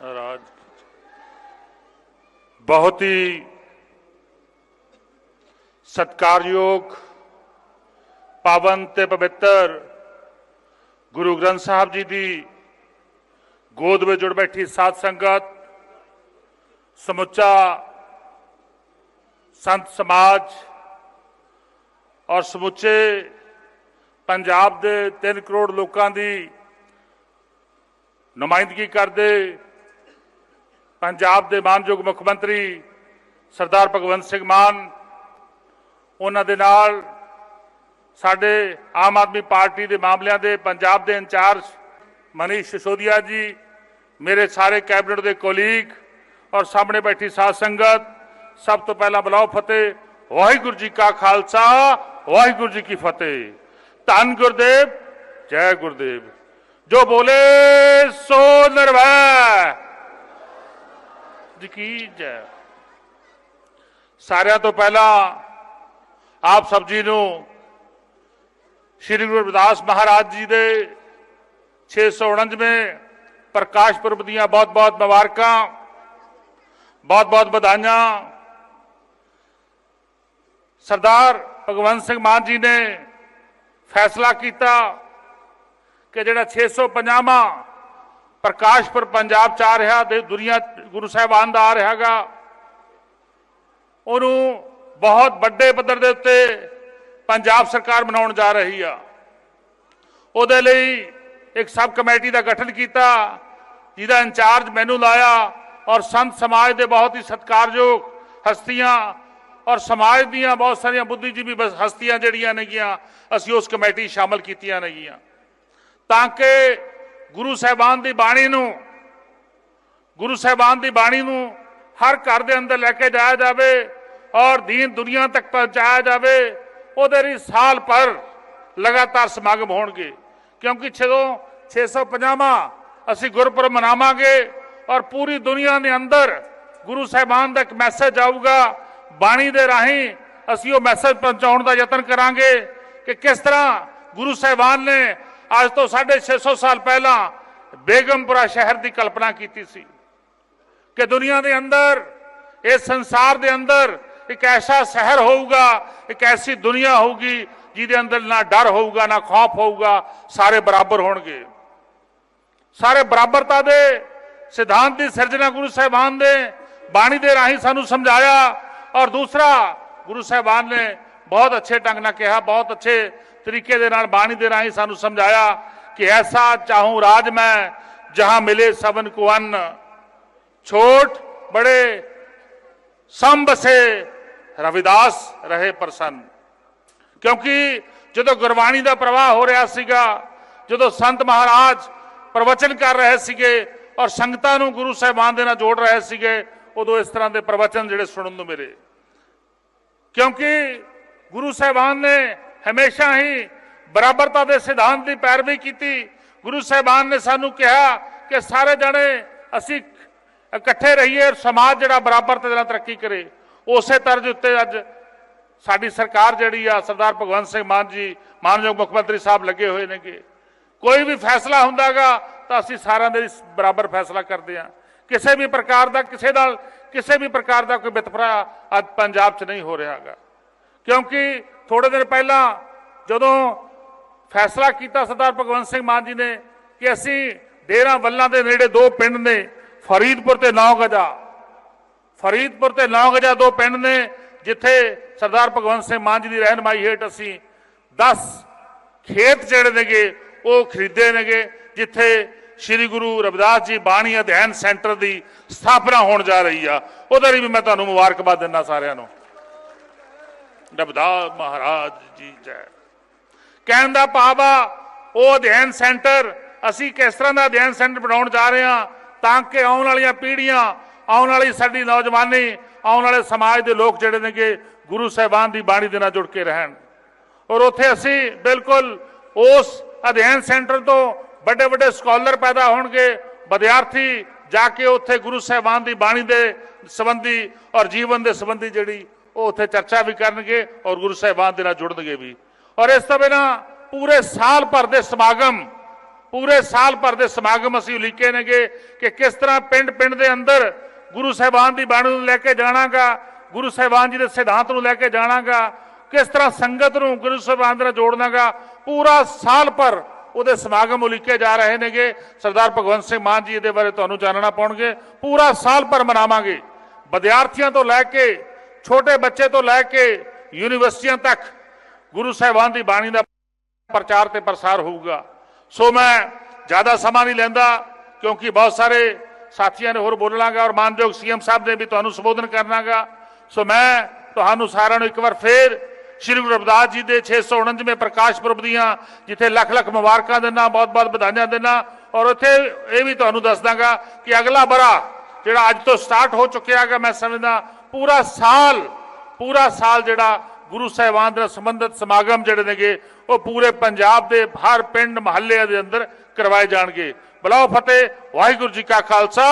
ਰਾਜ ਬਹੁਤ ਹੀ ਸਤਕਾਰਯੋਗ, ਪਾਵਨ ਤੇ ਪਵਿੱਤਰ ਗੁਰੂ ਗ੍ਰੰਥ ਸਾਹਿਬ ਜੀ ਦੀ ਗੋਦ ਵਿੱਚ ਜੁੜ ਬੈਠੀ ਸਾਧ ਸੰਗਤ, ਸਮੁੱਚਾ ਸੰਤ ਸਮਾਜ ਔਰ ਸਮੁੱਚੇ ਪੰਜਾਬ ਦੇ 3 ਕਰੋੜ ਲੋਕਾਂ ਦੀ ਨੁਮਾਇੰਦਗੀ ਕਰਦੇ ਪੰਜਾਬ ਦੇ ਮਾਨਯੋਗ ਮੁੱਖ ਮੰਤਰੀ ਸਰਦਾਰ ਭਗਵੰਤ ਸਿੰਘ ਮਾਨ, ਉਹਨਾਂ ਦੇ ਨਾਲ ਸਾਡੇ ਆਮ ਆਦਮੀ ਪਾਰਟੀ ਦੇ ਮਾਮਲਿਆਂ ਦੇ ਪੰਜਾਬ ਦੇ ਇੰਚਾਰਜ ਮਨੀਸ਼ ਸਿਸੋਦੀਆ ਜੀ, ਮੇਰੇ ਸਾਰੇ ਕੈਬਨਿਟ ਦੇ ਕੋਲੀਗ ਔਰ ਸਾਹਮਣੇ ਬੈਠੀ ਸਾਧ ਸੰਗਤ, ਸਭ ਤੋਂ ਪਹਿਲਾਂ ਬੁਲਾਓ ਫਤਿਹ, ਵਾਹਿਗੁਰੂ ਜੀ ਕਾ ਖਾਲਸਾ, ਵਾਹਿਗੁਰੂ ਜੀ ਕੀ ਫਤਿਹ। ਧੰਨ ਗੁਰਦੇਵ, ਜੈ ਗੁਰਦੇਵ। ਜੋ ਬੋਲੇ, ਸੋ ਨਿਰਭੈ ਜੀ ਕੀ ਸਾਰਿਆਂ ਤੋਂ ਪਹਿਲਾਂ ਆਪ ਸਭ ਜੀ ਨੂੰ ਸ਼੍ਰੀ ਗੁਰੂ ਰਵਿਦਾਸ ਮਹਾਰਾਜ ਜੀ ਦੇ 649ਵੇਂ ਪ੍ਰਕਾਸ਼ ਪੁਰਬ ਦੀਆਂ ਬਹੁਤ-ਬਹੁਤ ਮੁਬਾਰਕਾਂ, ਬਹੁਤ-ਬਹੁਤ ਵਧਾਈਆਂ। ਸਰਦਾਰ ਭਗਵੰਤ ਸਿੰਘ ਮਾਨ ਜੀ ਨੇ ਫੈਸਲਾ ਕੀਤਾ ਕਿ ਜਿਹੜਾ 650ਵਾਂ ਪ੍ਰਕਾਸ਼ ਪੁਰਬ ਪੰਜਾਬ ਚ ਆ ਰਿਹਾ ਤੇ ਦੁਨੀਆ ਗੁਰੂ ਸਾਹਿਬਾਨ ਦਾ ਆ ਰਿਹਾਗਾ ਉਹਨੂੰ ਬਹੁਤ ਵੱਡੇ ਪੱਧਰ ਦੇ ਉੱਤੇ ਪੰਜਾਬ ਸਰਕਾਰ ਬਣਾਉਣ ਜਾ ਰਹੀ ਆ। ਉਹਦੇ ਲਈ ਇੱਕ ਸਬ ਕਮੇਟੀ ਦਾ ਗਠਨ ਕੀਤਾ, ਜਿਹਦਾ ਇੰਚਾਰਜ ਮੈਨੂੰ ਲਾਇਆ ਔਰ ਸੰਤ ਸਮਾਜ ਦੇ ਬਹੁਤ ਹੀ ਸਤਿਕਾਰਯੋਗ ਹਸਤੀਆਂ ਔਰ ਸਮਾਜ ਦੀਆਂ ਬਹੁਤ ਸਾਰੀਆਂ ਬੁੱਧੀਜੀਵੀ ਹਸਤੀਆਂ ਜਿਹੜੀਆਂ ਨੇਗੀਆਂ, ਅਸੀਂ ਉਸ ਕਮੇਟੀ ਸ਼ਾਮਲ ਕੀਤੀਆਂ ਨੇਗੀਆਂ। ਤਾਂ ਕਿ ਗੁਰੂ ਸਾਹਿਬਾਨ ਦੀ ਬਾਣੀ ਨੂੰ, ਗੁਰੂ ਸਾਹਿਬਾਨ ਦੀ ਬਾਣੀ ਨੂੰ ਹਰ ਘਰ ਦੇ ਅੰਦਰ ਲੈ ਕੇ ਜਾਇਆ ਜਾਵੇ ਔਰ ਦੀਨ ਦੁਨੀਆ ਤੱਕ ਪਹੁੰਚਾਇਆ ਜਾਵੇ, ਉਹਦੇ ਲਈ ਸਾਲ ਪਰ ਲਗਾਤਾਰ ਸਮਾਗਮ ਹੋਣਗੇ। ਕਿਉਂਕਿ ਜਦੋਂ 650ਵਾਂ ਅਸੀਂ ਗੁਰਪੁਰਬ ਮਨਾਵਾਂਗੇ ਔਰ ਪੂਰੀ ਦੁਨੀਆ ਦੇ ਅੰਦਰ ਗੁਰੂ ਸਾਹਿਬਾਨ ਦਾ ਇੱਕ ਮੈਸੇਜ ਆਊਗਾ, ਬਾਣੀ ਦੇ ਰਾਹੀਂ ਅਸੀਂ ਉਹ ਮੈਸੇਜ ਪਹੁੰਚਾਉਣ ਦਾ ਯਤਨ ਕਰਾਂਗੇ ਕਿ ਕਿਸ ਤਰ੍ਹਾਂ ਗੁਰੂ ਸਾਹਿਬਾਨ ਨੇ ਅੱਜ ਤੋਂ 650 ਸਾਲ ਪਹਿਲਾਂ ਬੇਗਮਪੁਰਾ ਸ਼ਹਿਰ ਦੀ ਕਲਪਨਾ ਕੀਤੀ ਸੀ ਕਿ ਦੁਨੀਆ ਦੇ ਅੰਦਰ, ਇਸ ਸੰਸਾਰ ਦੇ ਅੰਦਰ ਇੱਕ ਐਸਾ ਸ਼ਹਿਰ ਹੋਊਗਾ, ਇੱਕ ਐਸੀ ਦੁਨੀਆ ਹੋਊਗੀ ਜਿਹਦੇ ਅੰਦਰ ਨਾ ਡਰ ਹੋਊਗਾ, ਨਾ ਖੌਫ ਹੋਊਗਾ, ਸਾਰੇ ਬਰਾਬਰ ਹੋਣਗੇ। ਸਾਰੇ ਬਰਾਬਰਤਾ ਦੇ ਸਿਧਾਂਤ ਦੀ ਸਿਰਜਣਾ ਗੁਰੂ ਸਾਹਿਬਾਨ ਦੇ ਬਾਣੀ ਦੇ ਰਾਹੀਂ ਸਾਨੂੰ ਸਮਝਾਇਆ ਔਰ ਦੂਸਰਾ ਗੁਰੂ ਸਾਹਿਬਾਨ ਨੇ ਬਹੁਤ ਅੱਛੇ ਢੰਗ ਨਾਲ ਕਿਹਾ, ਬਹੁਤ ਅੱਛੇ ਤਰੀਕੇ ਦੇ ਨਾਲ ਬਾਣੀ ਦੇ ਰਾਹੀਂ ਸਾਨੂੰ ਸਮਝਾਇਆ ਕਿ ਐਸਾ ਚਾਹੂੰ ਰਾਜ ਮੈਂ, ਜਹਾਂ ਮਿਲੇ ਸਭਨ ਕੋ ਅੰਨ। ਛੋਟ ਬੜੇ ਸੰਬਸੇ ਰਵਿਦਾਸ ਰਹੇ ਪ੍ਰਸੰਨ। ਕਿਉਂਕਿ ਜਦੋਂ ਗੁਰਬਾਣੀ ਦਾ ਪ੍ਰਵਾਹ ਹੋ ਰਿਹਾ ਸੀਗਾ, ਜਦੋਂ ਸੰਤ ਮਹਾਰਾਜ ਪ੍ਰਵਚਨ ਕਰ ਰਹੇ ਸੀਗੇ ਔਰ ਸੰਗਤਾਂ ਨੂੰ ਗੁਰੂ ਸਾਹਿਬਾਨ ਦੇ ਨਾਲ ਜੋੜ ਰਹੇ ਸੀਗੇ, ਉਦੋਂ ਇਸ ਤਰ੍ਹਾਂ ਦੇ ਪ੍ਰਵਚਨ ਜਿਹੜੇ ਸੁਣਨ ਨੂੰ ਮਿਲੇ। ਕਿਉਂਕਿ ਗੁਰੂ ਸਾਹਿਬਾਨ ਨੇ ਹਮੇਸ਼ਾ ਹੀ ਬਰਾਬਰਤਾ ਦੇ ਸਿਧਾਂਤ ਦੀ ਪੈਰਵੀ ਕੀਤੀ। ਗੁਰੂ ਸਾਹਿਬਾਨ ਨੇ ਸਾਨੂੰ ਕਿਹਾ ਕਿ ਸਾਰੇ ਜਣੇ ਅਸੀਂ ਇਕੱਠੇ ਰਹੀਏ ਔਰ ਸਮਾਜ ਜਿਹੜਾ ਬਰਾਬਰਤਾ ਦੇ ਨਾਲ ਤਰੱਕੀ ਕਰੇ। ਉਸੇ ਤਰ੍ਹਾਂ ਦੇ ਉੱਤੇ ਅੱਜ ਸਾਡੀ ਸਰਕਾਰ ਜਿਹੜੀ ਆ, ਸਰਦਾਰ ਭਗਵੰਤ ਸਿੰਘ ਮਾਨ ਜੀ, ਮਾਨਯੋਗ ਮੁੱਖ ਮੰਤਰੀ ਸਾਹਿਬ ਲੱਗੇ ਹੋਏ ਨੇਗੇ। ਕੋਈ ਵੀ ਫੈਸਲਾ ਹੁੰਦਾਗਾ ਤਾਂ ਅਸੀਂ ਸਾਰਿਆਂ ਦੇ ਬਰਾਬਰ ਫੈਸਲਾ ਕਰਦੇ ਆ ਕਿਸੇ ਵੀ ਪ੍ਰਕਾਰ ਦਾ, ਕਿਸੇ ਨਾਲ, ਕਿਸੇ ਵੀ ਪ੍ਰਕਾਰ ਦਾ ਕੋਈ ਬਿਤਫਰਾ ਅੱਜ ਪੰਜਾਬ 'ਚ ਨਹੀਂ ਹੋ ਰਿਹਾਗਾ। ਕਿਉਂਕਿ ਥੋੜੇ ਦਿਨ ਪਹਿਲਾਂ ਜਦੋਂ ਫੈਸਲਾ ਕੀਤਾ ਸਰਦਾਰ ਭਗਵੰਤ ਸਿੰਘ ਮਾਨ ਜੀ ਨੇ ਕਿ ਅਸੀਂ ਡੇਰਾ ਵੱਲਾਂ ਦੇ ਨੇੜੇ ਦੋ ਪਿੰਡ ਨੇ, ਫਰੀਦਪੁਰ ਤੇ ਨੌਗਜਾ ਫਰੀਦਪੁਰ ਤੇ ਨੌਗਜਾ ਦੋ ਪਿੰਡ ਨੇ, ਜਿੱਥੇ ਸਰਦਾਰ ਭਗਵੰਤ ਸਿੰਘ ਮਾਨ ਜੀ ਦੀ ਰਹਿਨਮਾਈ ਹੇਠ ਅਸੀਂ 10 ਖੇਤ ਜਿਹੜੇ ਨੇਗੇ, ਉਹ ਖਰੀਦੇ ਨੇਗੇ, ਜਿੱਥੇ ਸ੍ਰੀ ਗੁਰੂ ਰਵਿਦਾਸ ਜੀ ਬਾਣੀ ਅਧਿਐਨ ਸੈਂਟਰ ਦੀ ਸਥਾਪਨਾ ਹੋਣ ਜਾ ਰਹੀ ਆ। ਉਹਦੇ ਲਈ ਵੀ ਮੈਂ ਤੁਹਾਨੂੰ ਮੁਬਾਰਕਬਾਦ ਦਿੰਦਾ ਸਾਰਿਆਂ ਨੂੰ। ਡਬਦਾ ਮਹਾਰਾਜ ਜੀ ਜੈ। ਕਹਿਣ ਦਾ ਭਾਵ ਉਹ ਅਧਿਐਨ ਸੈਂਟਰ, ਅਸੀਂ ਕਿਸ ਤਰ੍ਹਾਂ ਦਾ ਅਧਿਐਨ ਸੈਂਟਰ ਬਣਾਉਣ ਜਾ ਰਹੇ ਹਾਂ, ਤਾਂ ਕਿ ਆਉਣ ਵਾਲੀਆਂ ਪੀੜ੍ਹੀਆਂ, ਆਉਣ ਵਾਲੀ ਸਾਡੀ ਨੌਜਵਾਨੀ, ਆਉਣ ਵਾਲੇ ਸਮਾਜ ਦੇ ਲੋਕ ਜਿਹੜੇ ਨੇਗੇ, ਗੁਰੂ ਸਾਹਿਬਾਨ ਦੀ ਬਾਣੀ ਦੇ ਨਾਲ ਜੁੜ ਕੇ ਰਹਿਣ। ਔਰ ਉੱਥੇ ਅਸੀਂ ਬਿਲਕੁਲ ਉਸ ਅਧਿਐਨ ਸੈਂਟਰ ਤੋਂ ਵੱਡੇ ਵੱਡੇ ਸਕਾਲਰ ਪੈਦਾ ਹੋਣਗੇ, ਵਿਦਿਆਰਥੀ ਜਾ ਕੇ ਉੱਥੇ ਗੁਰੂ ਸਾਹਿਬਾਨ ਦੀ ਬਾਣੀ ਦੇ ਸੰਬੰਧੀ ਔਰ ਜੀਵਨ ਦੇ ਸੰਬੰਧੀ ਜਿਹੜੀ ਉਹ ਉੱਥੇ ਚਰਚਾ ਵੀ ਕਰਨਗੇ ਔਰ ਗੁਰੂ ਸਾਹਿਬਾਨ ਦੇ ਨਾਲ ਜੁੜਨਗੇ ਵੀ। ਔਰ ਇਸ ਤੋਂ ਬਿਨਾਂ ਪੂਰੇ ਸਾਲ ਭਰ ਦੇ ਸਮਾਗਮ, ਪੂਰੇ ਸਾਲ ਭਰ ਦੇ ਸਮਾਗਮ ਅਸੀਂ ਉਲੀਕੇ ਨੇਗੇ ਕਿ ਕਿਸ ਤਰ੍ਹਾਂ ਪਿੰਡ ਪਿੰਡ ਦੇ ਅੰਦਰ ਗੁਰੂ ਸਾਹਿਬਾਨ ਦੀ ਬਾਣੀ ਨੂੰ ਲੈ ਕੇ ਜਾਣਾਗਾ, ਗੁਰੂ ਸਾਹਿਬਾਨ ਜੀ ਦੇ ਸਿਧਾਂਤ ਨੂੰ ਲੈ ਕੇ ਜਾਣਾਗਾ, ਕਿਸ ਤਰ੍ਹਾਂ ਸੰਗਤ ਨੂੰ ਗੁਰੂ ਸਾਹਿਬਾਨ ਦੇ ਨਾਲ ਜੋੜਨਾਗਾ, ਪੂਰਾ ਸਾਲ ਭਰ ਉਹਦੇ ਸਮਾਗਮ ਉਲੀਕੇ ਜਾ ਰਹੇ ਨੇਗੇ। ਸਰਦਾਰ ਭਗਵੰਤ ਸਿੰਘ ਮਾਨ ਜੀ ਦੇ ਬਾਰੇ ਤੁਹਾਨੂੰ ਜਾਣਨਾ ਪਾਉਣਗੇ। ਪੂਰਾ ਸਾਲ ਭਰ ਮਨਾਵਾਂਗੇ। ਵਿਦਿਆਰਥੀਆਂ ਤੋਂ ਲੈ ਕੇ ਛੋਟੇ ਬੱਚੇ ਤੋਂ ਲੈ ਕੇ ਯੂਨੀਵਰਸਿਟੀਆਂ ਤੱਕ ਗੁਰੂ ਸਾਹਿਬਾਨ ਦੀ ਬਾਣੀ ਦਾ ਪ੍ਰਚਾਰ ਤੇ ਪ੍ਰਸਾਰ ਹੋਊਗਾ। ਸੋ ਮੈਂ ਜ਼ਿਆਦਾ ਸਮਾਂ ਨਹੀਂ ਲੈਂਦਾ, ਕਿਉਂਕਿ ਬਹੁਤ ਸਾਰੇ ਸਾਥੀਆਂ ਨੇ ਹੋਰ ਬੋਲਣਾਗਾ ਔਰ ਮਾਨਯੋਗ ਸੀਐਮ ਸਾਹਿਬ ਨੇ ਵੀ ਤੁਹਾਨੂੰ ਸੰਬੋਧਨ ਕਰਨਾਗਾ। ਸੋ ਮੈਂ ਤੁਹਾਨੂੰ ਸਾਰਿਆਂ ਨੂੰ ਇੱਕ ਵਾਰ ਫੇਰ ਸ਼੍ਰੀ ਗੁਰੂ ਰਵਿਦਾਸ ਜੀ ਦੇ 649ਵੇਂ ਪ੍ਰਕਾਸ਼ ਪੁਰਬ ਦੀਆਂ, ਜਿੱਥੇ ਲੱਖ ਲੱਖ ਮੁਬਾਰਕਾਂ ਦਿੰਦਾ ਬਹੁਤ ਬਹੁਤ ਵਧਾਈਆਂ ਦਿੰਦਾ ਔਰ ਉੱਥੇ ਇਹ ਵੀ ਤੁਹਾਨੂੰ ਦੱਸ ਦਾਂਗਾ ਕਿ ਅਗਲਾ ਬਰਾ ਜਿਹੜਾ ਅੱਜ ਤੋਂ ਸਟਾਰਟ ਹੋ ਚੁੱਕਿਆ ਹੈਗਾ, ਮੈਂ ਸਮਝਦਾ ਪੂਰਾ ਸਾਲ ਪੂਰਾ ਸਾਲ ਜਿਹੜਾ ਗੁਰੂ ਸਾਹਿਬਾਨ ਦੇ ਨਾਲ ਸੰਬੰਧਿਤ ਸਮਾਗਮ ਜਿਹੜੇ ਨੇਗੇ, ਉਹ ਪੂਰੇ ਪੰਜਾਬ ਦੇ ਹਰ ਪਿੰਡ, ਮਹੱਲੇ ਦੇ ਅੰਦਰ ਕਰਵਾਏ ਜਾਣਗੇ। ਬਲਾਓ ਫਤਿਹ, ਵਾਹਿਗੁਰੂ ਜੀ ਕਾ ਖਾਲਸਾ।